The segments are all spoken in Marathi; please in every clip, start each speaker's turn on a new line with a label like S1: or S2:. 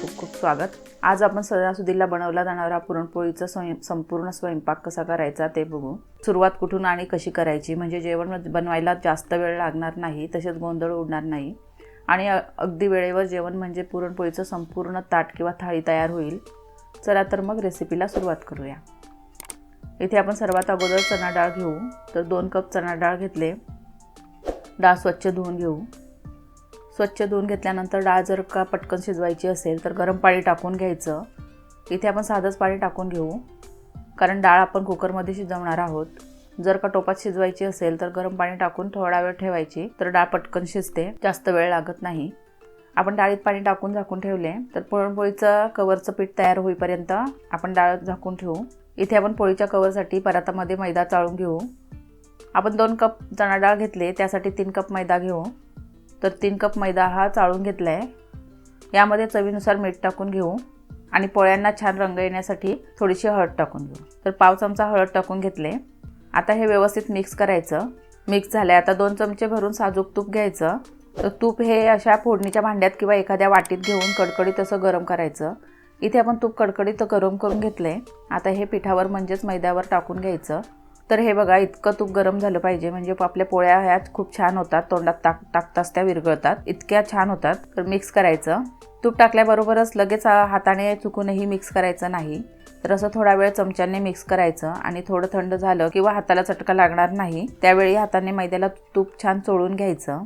S1: खूप खूप स्वागत. आज आपण सणासुदीला बनवला जाणारा पुरणपोळीचा स्वयं संपूर्ण स्वयंपाक कसा करायचा ते बघू. सुरुवात कुठून आणि कशी करायची? म्हणजे जेवण बनवायला जास्त वेळ लागणार नाही तसेच गोंधळ उडणार नाही. आणि अगदी वेळेवर जेवण म्हणजे पुरणपोळीचं संपूर्ण ताट किंवा थाळी तयार होईल. चला तर मग रेसिपीला सुरुवात करूया. इथे आपण सर्वात अगोदर चणा डाळ घेऊ. तर दोन कप चणा डाळ घेतले. डाळ स्वच्छ धुवून घेऊ. स्वच्छ धुवून घेतल्यानंतर डाळ जर का पटकन शिजवायची असेल तर गरम पाणी टाकून घ्यायचं. इथे आपण साधंच पाणी टाकून घेऊ. कारण डाळ आपण कुकरमध्ये शिजवणार आहोत. जर का टोपात शिजवायची असेल तर गरम पाणी टाकून थोडा वेळ ठेवायची. तर डाळ पटकन शिजते. जास्त वेळ लागत नाही. आपण डाळीत पाणी टाकून झाकून ठेवले. तर पुरणपोळीचं कवरचं पीठ तयार होईपर्यंत आपण डाळ झाकून ठेवू. इथे आपण पोळीच्या कवरसाठी परातामध्ये मैदा चाळून घेऊ. आपण दोन कप चणा डाळ घेतले. त्यासाठी तीन कप मैदा घेऊ. तर तीन कप मैदा हा चाळून घेतला आहे यामध्ये चवीनुसार मीठ टाकून घेऊ आणि पोळ्यांना छान रंग येण्यासाठी थोडीशी हळद टाकून घेऊ. तर पाव चमचा हळद टाकून घेतले. आता हे व्यवस्थित मिक्स करायचं. मिक्स झालं आता दोन चमचे भरून साजूक तूप घ्यायचं. तर तूप हे अशा फोडणीच्या भांड्यात किंवा एखाद्या वाटीत घेऊन कडकडीत असं गरम करायचं. इथे आपण तूप कडकडीत गरम करून घेतलं आहे आता हे पिठावर म्हणजेच मैद्यावर टाकून घ्यायचं. तर हे बघा इतकं तूप गरम झालं पाहिजे. म्हणजे आपल्या पोळ्या ह्या खूप छान होतात. तोंडात टाक टाकताच त्या विरघळतात. इतक्या छान होतात. तर मिक्स करायचं. तूप टाकल्याबरोबरच लगेच हाताने चुकूनही मिक्स करायचं नाही. तर असं थोडा वेळ चमच्याने मिक्स करायचं आणि थोडं थंड झालं किंवा हाताला चटका लागणार नाही त्यावेळी हाताने मैद्याला तूप छान चोळून घ्यायचं.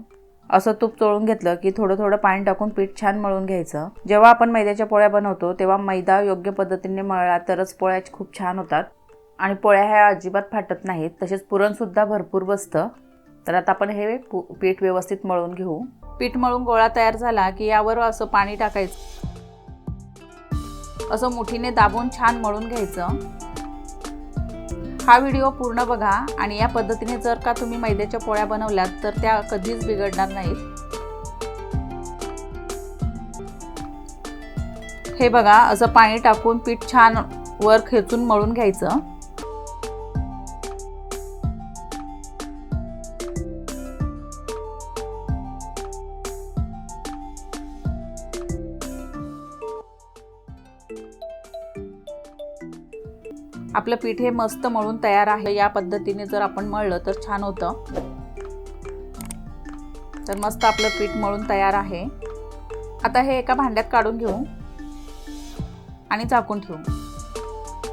S1: असं तूप चोळून घेतलं की थोडं थोडं पाणी टाकून पीठ छान मळून घ्यायचं. जेव्हा आपण मैद्याच्या पोळ्या बनवतो तेव्हा मैदा योग्य पद्धतीने मळला तरच पोळ्या खूप छान होतात. आणि पोळ्या ह्या अजिबात फाटत नाहीत. तसेच पुरणसुद्धा भरपूर बसतं. तर आता आपण हे पु- पीठ व्यवस्थित मळून घेऊ. पीठ मळून गोळा तयार झाला की यावर असं पाणी टाकायचं. असं मुठीने दाबून छान मळून घ्यायचं. हा व्हिडिओ पूर्ण बघा आणि या पद्धतीने जर का तुम्ही मैद्याच्या पोळ्या बनवल्यात तर त्या कधीच बिघडणार नाहीत. हे बघा असं पाणी टाकून पीठ छान वर खेचून मळून घ्यायचं. आपलं पीठ हे मस्त मळून तयार आहे. या पद्धतीने जर आपण मळलं तर छान होतं. तर मस्त आपलं पीठ मळून तयार आहे. आता हे एका भांड्यात काढून घेऊ. आणि झाकून ठेवू.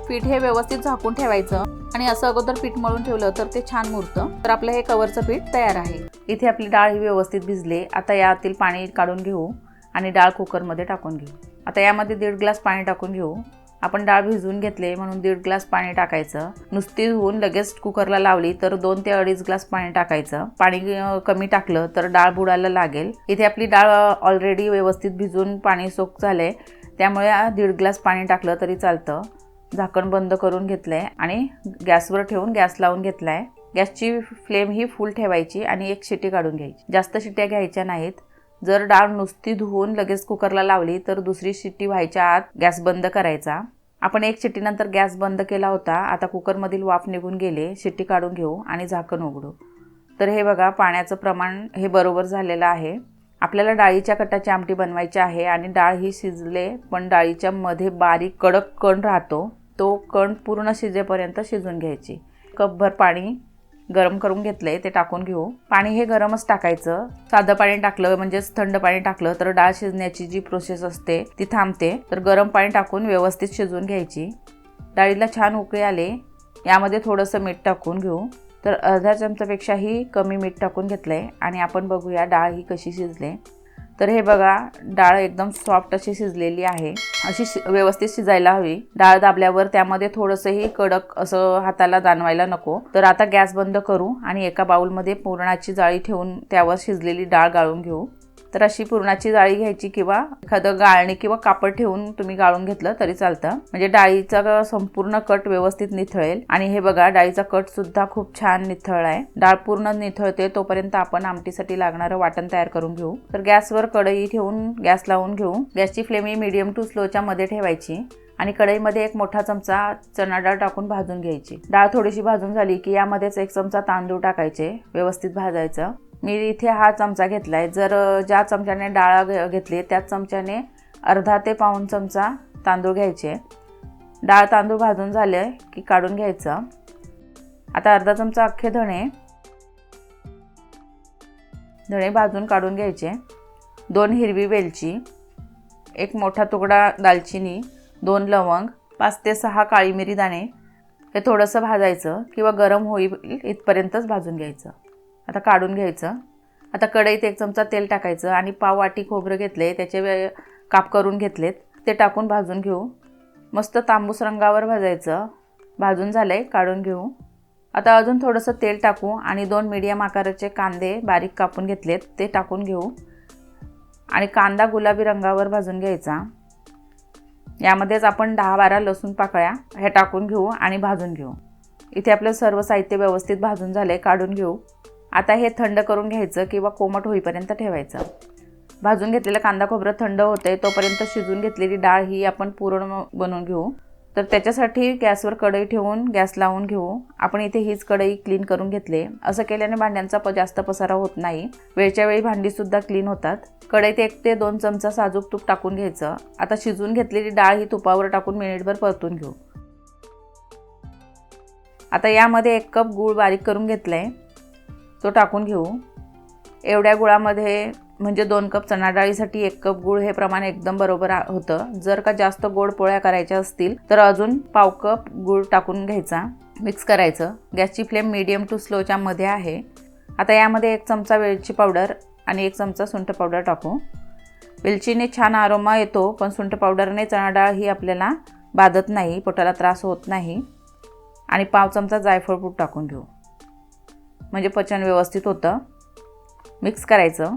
S1: पीठ हे व्यवस्थित झाकून ठेवायचं. आणि असं अगोदर पीठ मळून ठेवलं तर ते छान मुरतं. तर आपलं हे कवरचं पीठ तयार आहे. इथे आपली डाळ ही व्यवस्थित भिजले. आता यातील पाणी काढून घेऊ. आणि डाळ कुकरमध्ये टाकून घेऊ. आता यामध्ये दीड ग्लास पाणी टाकून घेऊ. आपण डाळ भिजवून घेतले म्हणून दीड ग्लास पाणी टाकायचं. नुसती धुवून लगेच कुकरला लावली तर दोन ते अडीच ग्लास पाणी टाकायचं. पाणी कमी टाकलं तर डाळ बुडायला लागेल. इथे आपली डाळ ऑलरेडी व्यवस्थित भिजून पाणी सोक झाले. त्यामुळे दीड ग्लास पाणी टाकलं तरी चालतं. झाकण बंद करून घेतलं आहे आणि गॅसवर ठेवून गॅस लावून घेतला आहे गॅसची फ्लेम ही फुल ठेवायची आणि एक शिटी काढून घ्यायची. जास्त शिट्या घ्यायच्या नाहीत. जर डाळ नुसती धुवून लगेच कुकरला लावली तर दुसरी शिट्टी व्हायच्या आत गॅस बंद करायचा. आपण एक शिट्टीनंतर गॅस बंद केला होता आता कुकरमधील वाफ निघून गेले शिट्टी काढून घेऊ आणि झाकण उघडू. तर हे बघा पाण्याचं प्रमाण हे बरोबर झालेलं आहे. आपल्याला डाळीच्या कटाची आमटी बनवायची आहे आणि डाळ ही शिजले पण डाळीच्या मध्ये बारीक कडक कण राहतो. तो कण पूर्ण शिजेपर्यंत शिजून घ्यायची. कपभर पाणी गरम करून घेतलंय ते टाकून घेऊ. पाणी हे गरमच टाकायचं. साधं पाणी टाकलं म्हणजेच थंड पाणी टाकलं तर डाळ शिजण्याची जी प्रोसेस असते ती थांबते. तर गरम पाणी टाकून व्यवस्थित शिजवून घ्यायची. डाळीला छान उकळी आले यामध्ये थोडंसं मीठ टाकून घेऊ. तर अर्ध्या चमचापेक्षाही कमी मीठ टाकून घेतलंय. आणि आपण बघूया डाळ ही कशी शिजले. तर हे बघा डाळ एकदम सॉफ्ट अशी शिजलेली आहे. अशी शि व्यवस्थित शिजायला हवी. डाळ दाबल्यावर त्यामध्ये थोडंसंही कडक असं हाताला जाणवायला नको. तर आता गॅस बंद करू आणि एका बाऊलमध्ये पुरणाची जाळी ठेवून त्यावर शिजलेली डाळ गाळून घेऊ. तर अशी पुरणाची जाळी घ्यायची किंवा एखादं गाळणी किंवा कापड ठेवून तुम्ही गाळून घेतलं तरी चालतं. म्हणजे डाळीचा संपूर्ण कट व्यवस्थित निथळेल. आणि हे बघा डाळीचा कट सुद्धा खूप छान निथळलाय डाळ पूर्ण निथळते तोपर्यंत आपण आमटीसाठी लागणारं वाटण तयार करून घेऊ. तर गॅसवर कढई ठेवून गॅस लावून घेऊ. गॅसची फ्लेम ही मिडियम टू स्लोच्या मध्ये ठेवायची. आणि कढईमध्ये एक मोठा चमचा चणा डाळ टाकून भाजून घ्यायची. डाळ थोडीशी भाजून झाली की यामध्येच एक चमचा तांदूळ टाकायचे व्यवस्थित भाजायचं. मी इथे हा चमचा घेतला आहे जर ज्या चमच्याने डाळ घेतली त्याच चमच्याने अर्धा ते पाऊण चमचा तांदूळ घ्यायचे. डाळ तांदूळ भाजून झाले की काढून घ्यायचं. आता अर्धा चमचा अख्खे धणे धणे भाजून काढून घ्यायचे. दोन हिरवी वेलची एक मोठा तुकडा दालचिनी दोन लवंग पाच ते सहा काळी मिरी दाणे हे थोडंसं भाजायचं किंवा गरम होईल इथपर्यंतच भाजून घ्यायचं. आता काढून घ्यायचं. आता कढईत एक चमचा तेल टाकायचं आणि पाव वाटी खोबरं घेतले त्याचे वे काप करून घेतलेत. ते टाकून भाजून घेऊ. मस्त तांबूस रंगावर भाजायचं. भाजून झालं आहे काढून घेऊ. आता अजून थोडंसं तेल टाकू आणि दोन मीडियम आकाराचे कांदे बारीक कापून घेतलेत ते टाकून घेऊ. आणि कांदा गुलाबी रंगावर भाजून घ्यायचा. यामध्येच आपण दहा बारा लसूण पाकळ्या हे टाकून घेऊ आणि भाजून घेऊ. इथे आपलं सर्व साहित्य व्यवस्थित भाजून झाले काढून घेऊ. आता हे थंड करून घ्यायचं किंवा कोमट होईपर्यंत ठेवायचं. भाजून घेतलेलं कांदा खोबरं थंड होते तोपर्यंत शिजून घेतलेली डाळ ही आपण पुरण बनवून घेऊ. तर त्याच्यासाठी गॅसवर कढई ठेवून गॅस लावून घेऊ. आपण इथे हीच कढई क्लीन करून घेतले. असं केल्याने भांड्यांचा प जास्त पसारा होत नाही. वेळच्या वेळी भांडीसुद्धा क्लीन होतात. कढईत एक ते दोन चमचा साजूक तूप टाकून घ्यायचं. आता शिजून घेतलेली डाळ ही तुपावर टाकून मिनिटभर परतून घेऊ. आता यामध्ये एक कप गूळ बारीक करून घेतलं आहे तो टाकून घेऊ. एवढ्या गुळामध्ये म्हणजे दोन कप चणा डाळीसाठी एक कप गूळ हे प्रमाण एकदम बरोबर होतं. जर का जास्त गोड पोळ्या करायच्या असतील तर अजून पाव कप गूळ टाकून घ्यायचा मिक्स करायचं. गॅसची फ्लेम मीडियम टू स्लोच्या मध्ये आहे. आता यामध्ये एक चमचा वेलची पावडर आणि एक चमचा सुंठ पावडर टाकू. वेलचीने छान आरोमा येतो पण सुंठ पावडरने चणा डाळ ही आपल्याला बाधत नाही पोटाला त्रास होत नाही. आणि पाव चमचा जायफळ पूड टाकून घेऊ. म्हणजे पचन व्यवस्थित होतं. मिक्स करायचं.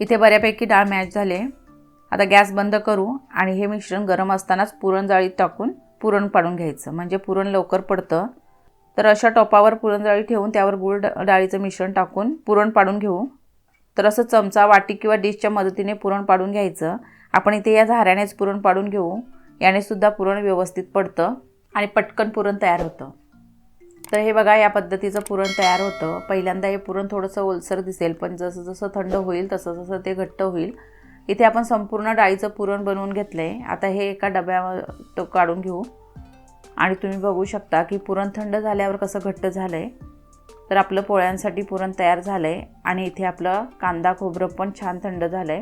S1: इथे बऱ्यापैकी डाळ मॅच झाले. आता गॅस बंद करू आणि हे मिश्रण गरम असतानाच पुरणजाळीत टाकून पुरण पाडून घ्यायचं. म्हणजे पुरण लवकर पडतं. तर अशा टोपावर पुरणजाळी ठेवून त्यावर गुळ डाळीचं मिश्रण टाकून पुरण पाडून घेऊ. तर असं चमचा वाटी किंवा डिशच्या मदतीने पुरण पाडून घ्यायचं. आपण इथे या झाऱ्यानेच पुरण पाडून घेऊ. याने सुद्धा पुरण व्यवस्थित पडतं आणि पटकन पुरण तयार होतं. तर हे बघा या पद्धतीचं पुरण तयार होतं. पहिल्यांदा हे पुरण थोडंसं ओलसर दिसेल पण जसं जसं थंड होईल तसं तसं ते घट्ट होईल. इथे आपण संपूर्ण डाळीचं पुरण बनवून घेतलं आहे आता हे एका डब्यावर तो काढून घेऊ. आणि तुम्ही बघू शकता की पुरण थंड झाल्यावर कसं घट्ट झालं आहे तर आपलं पोळ्यांसाठी पुरण तयार झालं आहे आणि इथे आपलं कांदा खोबरं पण छान थंड झालं आहे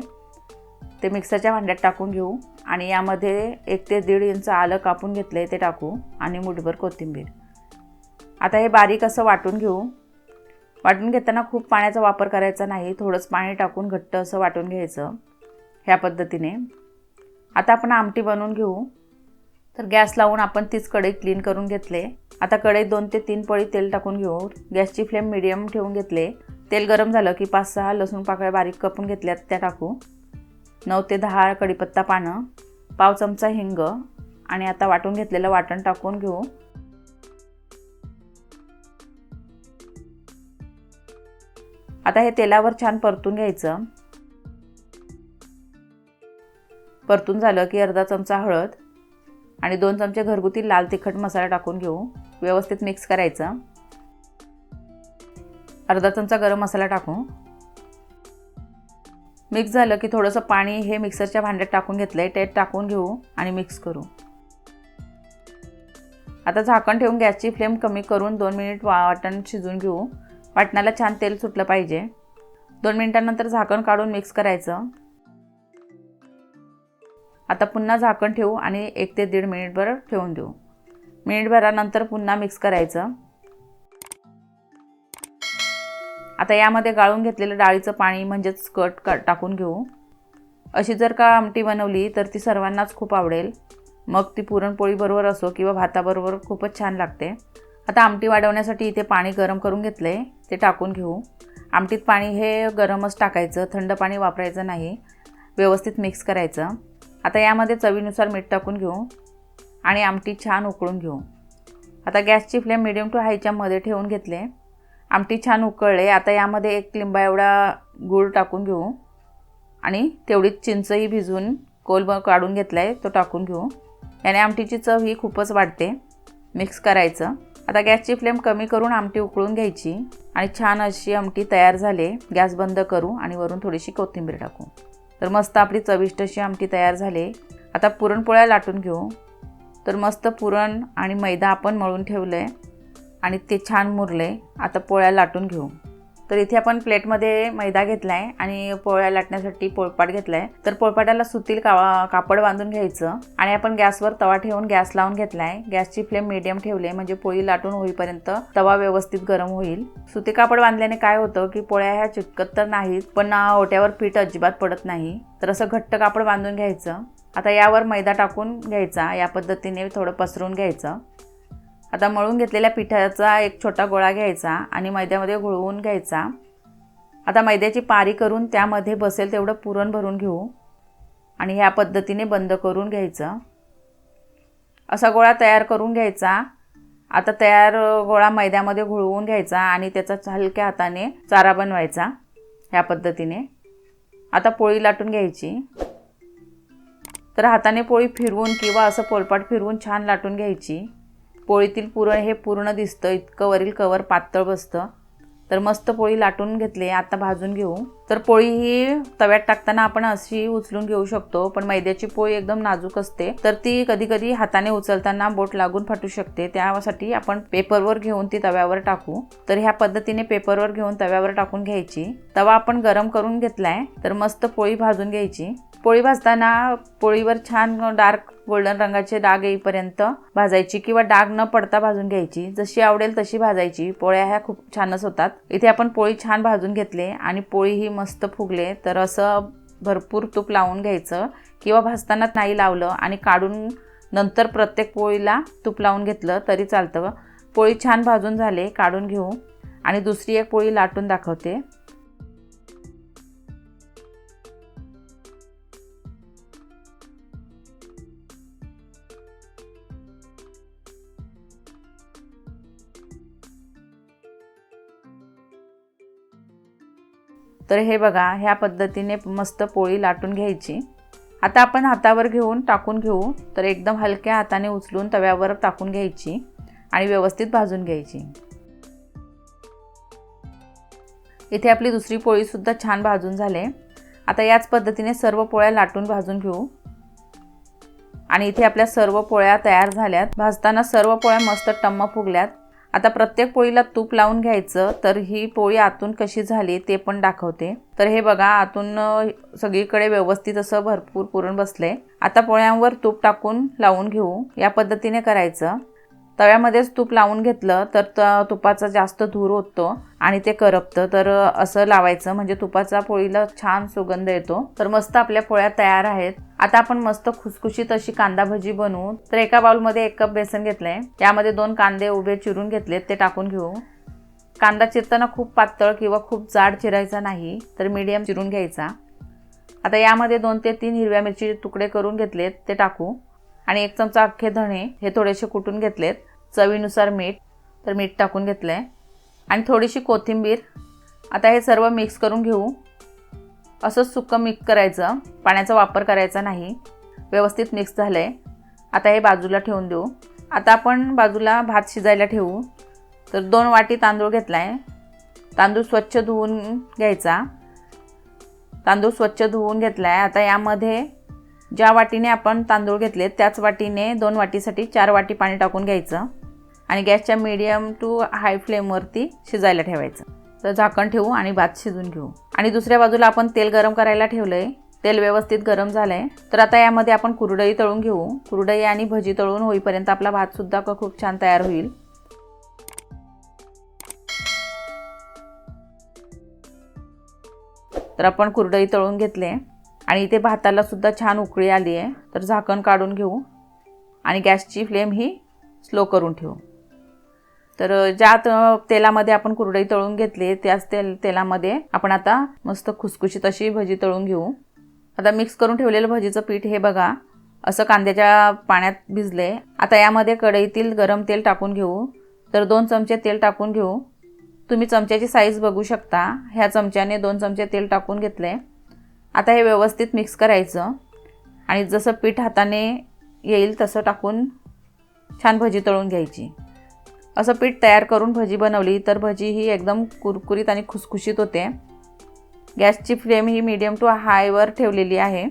S1: ते मिक्सरच्या भांड्यात टाकून घेऊ. आणि यामध्ये एक ते दीड इंच आलं कापून घेतलं आहे ते टाकू. आणि मुठभर कोथिंबीर. आता हे बारीक असं वाटून घेऊ. वाटून घेताना खूप पाण्याचा वापर करायचा नाही थोडंच पाणी टाकून घट्ट असं वाटून घ्यायचं ह्या पद्धतीने. आता आपण आमटी बनवून घेऊ. तर गॅस लावून आपण तीच कढई क्लीन करून घेतले. आता कढईत दोन ते तीन पळी तेल टाकून घेऊ. गॅसची फ्लेम मिडियम ठेवून घेतले. तेल गरम झालं की पाच सहा लसूण पाकळ्या बारीक कपून घेतल्यात त्या टाकू. नऊ ते दहा कढीपत्ता पानं पाव चमचा हिंग आणि आता वाटून घेतलेलं वाटण टाकून घेऊ. आता हे तेलावर छान परतून घ्यायचं. परतून झालं की अर्धा चमचा हळद आणि दोन चमचे घरगुती लाल तिखट मसाला टाकून घेऊ. व्यवस्थित मिक्स करायचा. अर्धा चमचा गरम मसाला टाकू. मिक्स झालं की थोडंसं पाणी हे मिक्सरच्या भांड्यात टाकून घेतलं आहे ते टाकून घेऊ आणि मिक्स करू. आता झाकण ठेवून गॅसची फ्लेम कमी करून दोन मिनिट वाटण शिजून घेऊ. वाटणाला छान तेल सुटलं पाहिजे. दोन मिनिटांनंतर झाकण काढून मिक्स करायचं. आता पुन्हा झाकण ठेवू आणि एक ते दीड मिनिटभर ठेवून देऊ. मिनिटभरानंतर पुन्हा मिक्स करायचं. आता यामध्ये गाळून घेतलेलं डाळीचं पाणी म्हणजेच कट का टाकून घेऊ. अशी जर का आमटी बनवली तर ती सर्वांनाच खूप आवडेल. मग ती पुरणपोळीबरोबर असो किंवा भाताबरोबर खूपच छान लागते. आता आमटी वाढवण्यासाठी इथे पाणी गरम करून घेतलं आहे ते टाकून घेऊ. आमटीत पाणी हे गरमच टाकायचं थंड पाणी वापरायचं नाही व्यवस्थित मिक्स करायचं. आता यामध्ये चवीनुसार मीठ टाकून घेऊ आणि आमटी छान उकळून घेऊ. आता गॅसची फ्लेम मिडियम टू हायच्या मध्ये ठेवून घेतले. आमटी छान उकळले आता यामध्ये एक लिंबा एवढा गूळ टाकून घेऊ. आणि तेवढीच चिंचही भिजवून कोल काढून घेतला आहे तो टाकून घेऊ. याने आमटीची चव ही खूपच वाढते. मिक्स करायचं. आता गॅसची फ्लेम कमी करून आमटी उकळून घ्यायची आणि छान अशी आमटी तयार झाली गॅस बंद करू आणि वरून थोडीशी कोथिंबीर टाकू. तर मस्त आपली चविष्ट अशी आमटी तयार झाली. आता पुरणपोळ्या लाटून घेऊ. तर मस्त पुरण आणि मैदा आपण मळून ठेवलं आहे आणि ते छान मुरले. आता पोळ्या लाटून घेऊ. तर इथे आपण प्लेटमध्ये मैदा घेतला आहे आणि पोळ्या लाटण्यासाठी पोळपाट घेतला आहे तर पोळपाटाला सुतील का कापड बांधून घ्यायचं आणि आपण गॅसवर तवा ठेवून गॅस लावून घेतला आहे गॅसची फ्लेम मिडियम ठेवली आहे म्हणजे पोळी लाटून होईपर्यंत तवा व्यवस्थित गरम होईल. सुती कापड बांधल्याने काय होतं की पोळ्या ह्या चिटकत तर नाहीत पण ओट्यावर पीठ अजिबात पडत नाही. तर असं घट्ट कापड बांधून घ्यायचं. आता यावर मैदा टाकून घ्यायचा. या पद्धतीने थोडं पसरून घ्यायचं. आता मळून घेतलेल्या पिठाचा एक छोटा गोळा घ्यायचा आणि मैद्यामध्ये घोळवून घ्यायचा. आता मैद्याची पारी करून त्यामध्ये बसेल तेवढं पुरण भरून घेऊ आणि ह्या पद्धतीने बंद करून घ्यायचं. असा गोळा तयार करून घ्यायचा. आता तयार गोळा मैद्यामध्ये घोळवून घ्यायचा आणि त्याचा हलक्या हाताने चारा बनवायचा ह्या पद्धतीने. आता पोळी लाटून घ्यायची. तर हाताने पोळी फिरवून किंवा असं पोलपाट फिरवून छान लाटून घ्यायची. पोळीतील पुरण हे पूर्ण दिसतं इतकं वरील कवर पातळ बसतं. तर मस्त पोळी लाटून घेतली आता भाजून घेऊ. तर पोळी ही तव्यात टाकताना आपण अशी उचलून घेऊ शकतो पण मैद्याची पोळी एकदम नाजूक असते. तर ती कधी कधी हाताने उचलताना बोट लागून फाटू शकते. त्यासाठी आपण पेपरवर घेऊन ती तव्यावर टाकू. तर ह्या पद्धतीने पेपरवर घेऊन तव्यावर टाकून घ्यायची. तवा आपण गरम करून घेतलाय तर मस्त पोळी भाजून घ्यायची. पोळी भाजताना पोळीवर छान डार्क गोल्डन रंगाचे डाग येईपर्यंत भाजायची किंवा डाग न पडता भाजून घ्यायची. जशी आवडेल तशी भाजायची. पोळ्या ह्या खूप छानच होतात. इथे आपण पोळी छान भाजून घेतले आणि पोळी ही मस्त फुगले. तर असं भरपूर तूप लावून घ्यायचं किंवा भाजताना नाही लावलं आणि काढून नंतर प्रत्येक पोळीला तूप लावून घेतलं तरी चालतं. पोळी छान भाजून झाले काढून घेऊ. आणि दुसरी एक पोळी लाटून दाखवते. तर हे बघा ह्या पद्धतीने मस्त पोळी लाटून घ्यायची. आता आपण हातावर घेऊन टाकून घेऊ. तर एकदम हलक्या हाताने उचलून तव्यावर टाकून घ्यायची आणि व्यवस्थित भाजून घ्यायची. इथे आपली दुसरी पोळीसुद्धा छान भाजून झाले. आता याच पद्धतीने सर्व पोळ्या लाटून भाजून घेऊ. आणि इथे आपल्या सर्व पोळ्या तयार झाल्यात. भाजताना सर्व पोळ्या मस्त टम्म फुगल्यात. आता प्रत्येक पोळीला तूप लावून घ्यायचं तर ही पोळी आतून कशी झाली ते पण दाखवते. तर हे बघा आतून सगळीकडे व्यवस्थित असं भरपूर पुरण बसले आता पोळ्यांवर तूप टाकून लावून घेऊ. या पद्धतीने करायचं. तव्यामध्येच तूप लावून घेतलं तर तुपाचा जास्त धूर होतो आणि ते करपतं. तर असं लावायचं. म्हणजे तुपाचा पोळीला छान सुगंध येतो. तर मस्त आपल्या पोळ्या तयार आहेत. आता आपण मस्त खुसखुशीत अशी कांदा भजी बनवू. तर एका बाउलमध्ये एक कप बेसन घेतलंय. त्यामध्ये दोन कांदे उभे चिरून घेतलेत. ते टाकून घेऊ. कांदा चिरताना खूप पातळ किंवा खूप जाड चिरायचा नाही. तर मीडियम चिरून घ्यायचा. आता यामध्ये दोन ते तीन हिरव्या मिरचीचे तुकडे करून घेतलेत. ते टाकू. आणि एक चमचा अख्खे धणे हे थोडेसे कुटून घेतलेत. चवीनुसार मीठ तर मीठ टाकून घेतलं आहे आणि थोडीशी कोथिंबीर. आता हे सर्व मिक्स करून घेऊ. असंच सुकं मिक्स करायचं. पाण्याचा वापर करायचा नाही. व्यवस्थित मिक्स झालं आहे आता हे बाजूला ठेवून देऊ. आता आपण बाजूला भात शिजायला ठेवू. तर दोन वाटी तांदूळ घेतला आहे तांदूळ स्वच्छ धुवून घ्यायचा. तांदूळ स्वच्छ धुवून घेतला आहे आता यामध्ये ज्या वाटीने आपण तांदूळ घेतले त्याच वाटीने दोन वाटीसाठी चार वाटी पाणी टाकून घ्यायचं आणि गॅसच्या मीडियम टू हाय फ्लेमवरती शिजायला ठेवायचं. तर झाकण ठेवू आणि भात शिजून घेऊ. आणि दुसऱ्या बाजूला आपण तेल गरम करायला ठेवलं आहे तेल व्यवस्थित गरम झालं आहे तर आता यामध्ये आपण कुरडई तळून घेऊ. कुरडई आणि भजी तळून होईपर्यंत आपला भातसुद्धा खूप छान तयार होईल. तर आपण कुरडई तळून घेतले. आणि इथे भाताला सुद्धा छान उकळी आली आहे. तर झाकण काढून घेऊ. आणि गॅसची फ्लेम ही स्लो करून ठेवू. तर ज्या तेलामध्ये आपण कुरडई तळून घेतली त्याच तेल तेलामध्ये आपण आता मस्त खुसखुशीत अशी भजी तळून घेऊ. आता मिक्स करून ठेवलेलं भजीचं पीठ हे बघा असं कांद्याच्या पाण्यात भिजले. आता यामध्ये कढईतील गरम तेल टाकून घेऊ. तर दोन चमचे तेल टाकून घेऊ. तुम्ही चमच्याची साईज बघू शकता. ह्या चमच्याने दोन चमचे तेल टाकून घेतले. आता हे व्यवस्थित मिक्स करायचं. आणि जसं पीठ हाताने येईल तसं टाकून छान भजी तळून घ्यायची. असं पीठ तयार करून भजी बनवली तर भजी ही एकदम कुरकुरीत आणि खुसखुशीत होते. गॅसची फ्लेम ही मीडियम टू हायवर ठेवलेली आहे.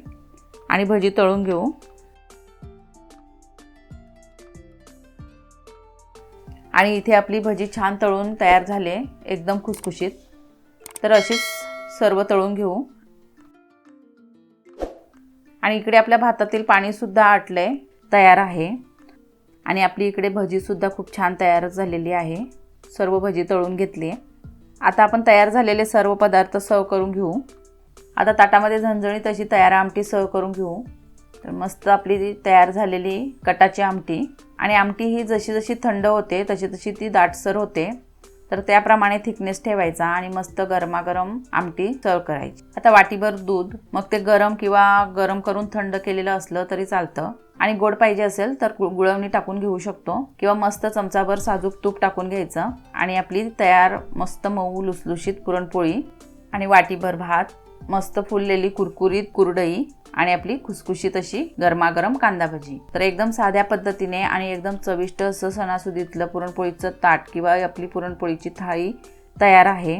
S1: आणि भजी तळून घेऊ. आणि इथे आपली भजी छान तळून तयार झाले. एकदम खुसखुशीत. तर अशीच सर्व तळून घेऊ. आणि इकडे आपल्या भातातील पाणीसुद्धा आटले तयार आहे. आणि आपली इकडे भजीसुद्धा खूप छान तयार झालेली आहे. सर्व भजी तळून घेतली. आता आपण तयार झालेले सर्व पदार्थ सर्व करून घेऊ. आता ताटामध्ये झणझणीत अशी तयार आमटी सर्व करून घेऊ. तर मस्त आपली तयार झालेली कटाची आमटी. आणि आमटी ही जशी जशी थंड होते तशी तशी ती दाटसर होते. तर त्याप्रमाणे थिकनेस ठेवायचा आणि मस्त गरमागरम आमटी सर्व करायची. आता वाटीभर दूध मग ते गरम किंवा गरम करून थंड केलेलं असलं तरी चालतं. आणि गोड पाहिजे असेल तर गु- गुळवणी टाकून घेऊ शकतो. किंवा मस्त चमचाभर साजूक तूप टाकून घ्यायचं. आणि आपली तयार मस्त मऊ लुसलुशीत पुरणपोळी आणि वाटीभर भात मस्त फुललेली कुरकुरीत कुरडई आणि आपली खुसखुशीत अशी गरमागरम कांदा भजी. तर एकदम साध्या पद्धतीने आणि एकदम चविष्ट असं सणासुदीतलं पुरणपोळीचं ताट किंवा आपली पुरणपोळीची थाळी तयार आहे.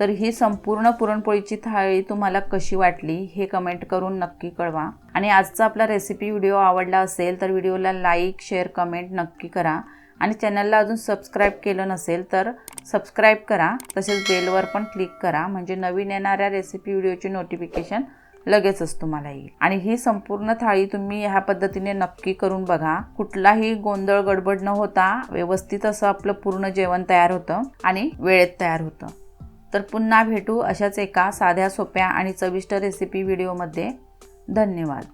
S1: तर ही संपूर्ण पुरणपोळीची थाळी तुम्हाला कशी वाटली हे कमेंट करून नक्की कळवा. आणि आजचा आपला रेसिपी व्हिडिओ आवडला असेल तर व्हिडिओला लाईक शेअर कमेंट नक्की करा. आणि चॅनलला अजून सबस्क्राईब केलं नसेल तर सबस्क्राईब करा. तसेच बेलवर पण क्लिक करा. म्हणजे नवीन येणाऱ्या रेसिपी व्हिडिओची नोटिफिकेशन लगेचच तुम्हाला येईल आणि ही संपूर्ण थाळी तुम्ही ह्या पद्धतीने नक्की करून बघा. कुठलाही गोंधळ गडबड न होता व्यवस्थित असं आपलं पूर्ण जेवण तयार होतं आणि वेळेत तयार होतं. तर पुन्हा भेटू अशाच एका साध्या सोप्या आणि चविष्ट रेसिपी व्हिडिओमध्ये धन्यवाद.